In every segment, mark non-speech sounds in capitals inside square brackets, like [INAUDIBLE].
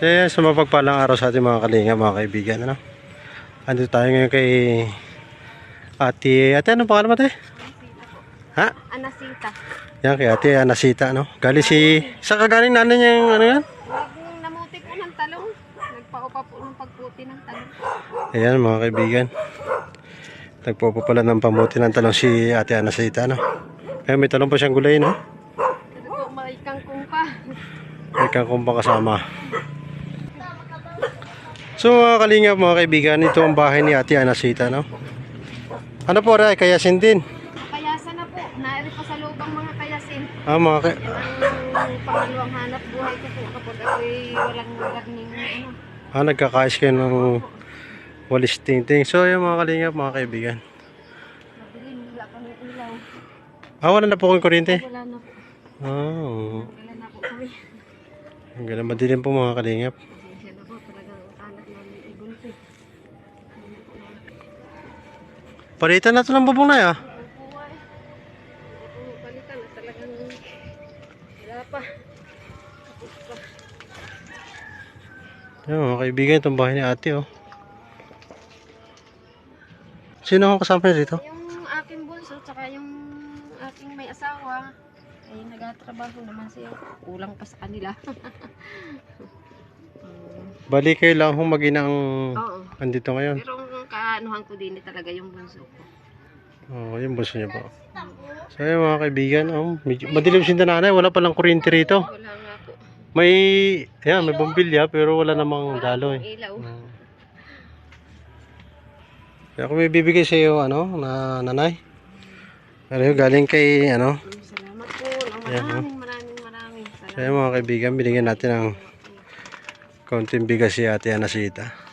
So yan, sa mapagpalang araw sa ating mga kalinga, mga kaibigan. Ano? Andito tayo ngayon kay Ate, ate anong pangalan mo ate? Ha? Anasita. Yan kay ate Anasita, no? Galing si, sa kagaling nanay niya yung ano yan? Namuti po ng talong. Nagpaupa po ng pagputi ng talong. Ayan mga kaibigan. Nagpopo pala ng pamuti ng talong si ate Anasita, no? Kaya may talong pa siyang gulay, no? Ito po, may kangkong pa. May kangkong pa kasama. So mga kalingap, mga kaibigan, ito ang bahay ni ate Anasita, no? Ano po, Ray? Kayasin din. Kayasan na po. Nairi pa sa lubang mga kayasin. Ah, mga kay... Ang pangalawang hanap buhay ko po kapag ako'y walang garning ano. Ah, nagkakais kayo ng walis tingting. So, yung mga kalingap, mga kaibigan. Madilim, wala pa ng ilaw. Ah, wala na po kong kuryente. Wala na po. Ah, Wala na po kami. ang ganda madilim po mga kalingap. Palitan na ito ng bubong na ah. Ang buhay. Hindi po balikan na talagang wala pa. Tapos pa. Yan mga kaibigan, itong bahay ni ate oh. Sino ang kasama niya dito? Yung aking bunso, tsaka yung aking may asawa, ay nagatrabaho naman siya. Kulang pa sa kanila. Mm, [LAUGHS] Bali kayo lang kung mag-inang Oo. andito ngayon. Pero ang kaanuhan ko din eh, talaga yung bunso ko. Oo, oh, yung bunso niya po. So yun mga kaibigan, oh, medyo, madilim si nanay, wala palang kuryente rito. Wala nga po. May, ayan, may bombilya pero wala namang Wala dalo pong eh. ilaw. Mm. Kaya kung may bibigay sa iyo, ano, na nanay. Yun, galing kay, ano, Salamat po. Ayan, Maraming, maraming, maraming. Salamat. mga kaibigan, binigyan natin ng konting bigas si ate Anasita.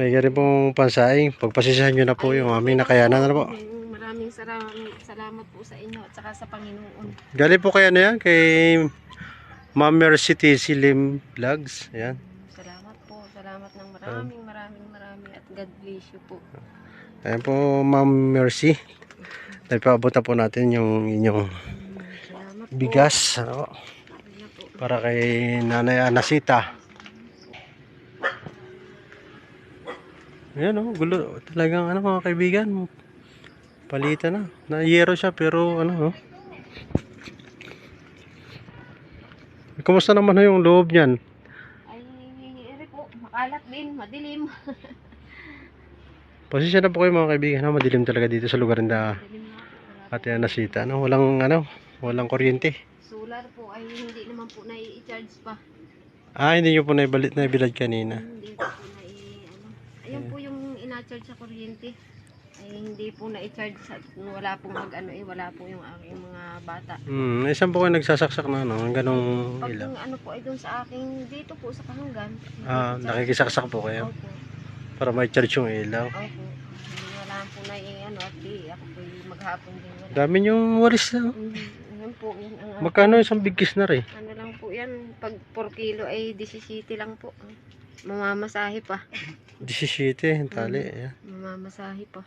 May rin pong pansaing. Pagpasisahan nyo na po yung aming nakayanan. Ano po? Maraming salamat, salamat po sa inyo at saka sa Panginoon. Galing po kaya na yan kay Ma'am Mercy TC Lim Vlogs. Ayan. Salamat po. Salamat ng maraming, maraming, maraming at God bless you po. Ayan po Ma'am Mercy. Nagpaabot na po natin yung inyong Salamat bigas. Ano, po, Ano po. para kay Nanay Anasita. Ayan o, gulo. Talagang ano mga kaibigan. Palitan na. Na-yero siya pero ano oh. Kumusta naman yung loob niyan? Ay, ere po, makalat din, madilim. [LAUGHS] Pasensya na po kayo mga kaibigan. No? Madilim talaga dito sa lugar na Madilim na. Wala ate Anasita. No? Walang ano, walang kuryente. Solar po ay hindi naman po na i-charge pa. Ah, hindi nyo po naibalit na bilad kanina. Hindi po na i ano. Ayun po yung ina-charge sa kuryente. Ay hindi po na i-charge sa wala pong mag ano eh, wala po yung aking mga bata. Hmm, isang po kayo nagsasaksak na ano, ang ganong Pag ilaw. yung ano po ay doon sa aking dito po sa kahanggan. Ah, nakikisaksak po kayo Opo. para may charge yung ilaw. Opo. Wala po na i ano at di ako po maghapon din wala. Dami yung walis na. Mm, Yan po, yan ang Magkano isang bigkis na rin? ano lang po yan. Pag 4 kilo ay 17 lang po. Mamamasahe pa. 17, yung tali. Ayan. Mamamasahe pa.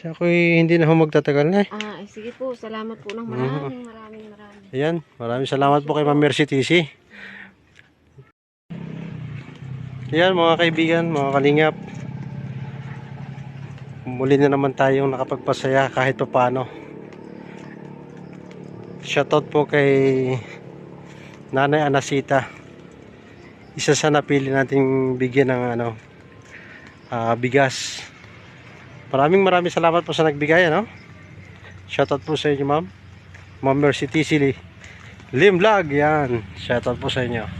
Siya ko hindi na ho magtatagal na eh. Ah, ay, sige po. Salamat po ng maraming, maraming, maraming. Ayan, maraming salamat po kay Ma'am Mercy TC. Ayan mga kaibigan, mga kalingap. Muli na naman tayong nakapagpasaya kahit pa paano. Shoutout po kay Nanay Anasita. Isa sa napili nating bigyan ng ano, ah, bigas. Maraming maraming salamat po sa nagbigay, ano? Shoutout po sa inyo, ma'am. Ma'am Mercy TC Lim Vlog, yan. Shoutout po sa inyo.